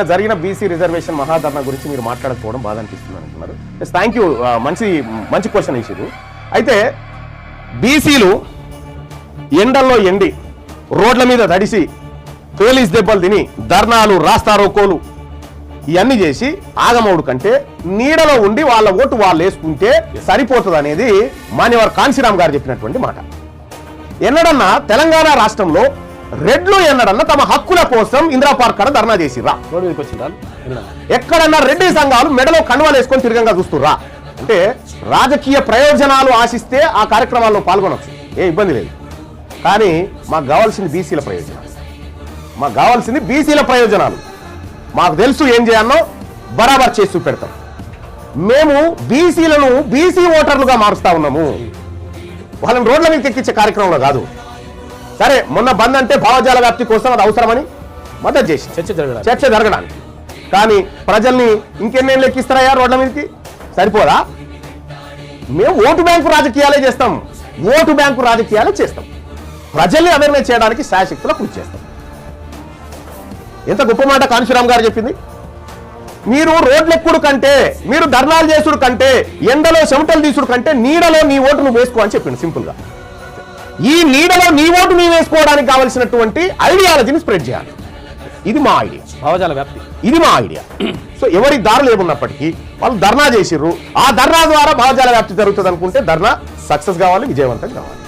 నిన్న జరిగిన BC reservation మహాధరణ గురించి మీరు మాట్లాడకపోవడం బాధ అనిపిస్తుంది అంటున్నారు. థ్యాంక్ యూ మంచి మంచి క్వశ్చన్ ఇష్యూ అయితే బీసీలు ఎండల్లో ఎండి రోడ్ల మీద తడిసి పోలీస్ దెబ్బలు తిని ధర్నాలు రాస్తారోకోలు ఇవన్నీ చేసి ఆగమవుడు కంటే నీడలో ఉండి వాళ్ళ ఓటు వాళ్ళు వేసుకుంటే సరిపోతుంది అనేది మాన్యవర్ కాంశీరామ్ గారు చెప్పినటువంటి మాట. ఎన్నడన్నా తెలంగాణ రాష్ట్రంలో రెడ్లు ఎన్నడన్నా తమ హక్కుల కోసం ఇందిరా పార్క్ కాడ ధర్నా చేసిర్రా. ఎక్కడన్నా రెడ్డి సంఘాలు మెడలో కండువాలు వేసుకొని తిరగంగా చూస్తుర్రా. అంటే రాజకీయ ప్రయోజనాలు ఆశిస్తే ఆ కార్యక్రమాల్లో పాల్గొనవచ్చు ఏ ఇబ్బంది లేదు. కానీ మాకు కావాల్సింది బీసీల ప్రయోజనాలు. మాకు కావాల్సింది బీసీల ప్రయోజనాలు. మాకు తెలుసు ఏం చేయాలో బరాబర్ చేసి చూపెడతాం. మేము బీసీలను బీసీ ఓటర్లుగా మారుస్తా ఉన్నాము. వాళ్ళని రోడ్ల మీదకి ఎక్కించే కార్యక్రమంలో కాదు. సరే మొన్న బంద్ అంటే భావజాల వ్యాప్తి కోసం అది అవసరమని మద్దతు చేసి. చర్చ జరగడానికి. చర్చ జరగడానికి. కానీ ప్రజల్ని ఇంకెన్నేళ్ళు ఎక్కిస్తారయ్యా రోడ్ల మీదకి? సరిపోదా? మేము ఓటు బ్యాంకు రాజకీయాలే చేస్తాం. ఓటు బ్యాంకు రాజకీయాలే చేస్తాం. ప్రజల్ని అవేర్నెస్ చేయడానికి శాశక్తుల కృషి చేస్తాం. ఎంత గొప్ప మాట కాంశీరామ్ గారు చెప్పింది? మీరు రోడ్లెక్కుడు కంటే మీరు ధర్నాలు చేసుడు కంటే ఎండలో చెమటలు తీసుడు కంటే నీడలో నీ ఓటు నువ్వు వేసుకో అని చెప్పిండు సింపుల్గా ఈ నీడలో నీ ఓటు నీ వేసుకోవడానికి కావలసినటువంటి ఐడియాలజీని స్ప్రెడ్ చేయాలి. ఇది మా ఐడియా భావజాల వ్యాప్తి. ఇది మా ఐడియా సో ఎవరి దారులు ఏమున్నప్పటికీ వాళ్ళు ధర్నా చేసిర్రు. ఆ ధర్నా ద్వారా భావజాల వ్యాప్తి జరుగుతుంది అనుకుంటే ధర్నా సక్సెస్ కావాలి విజయవంతం కావాలి.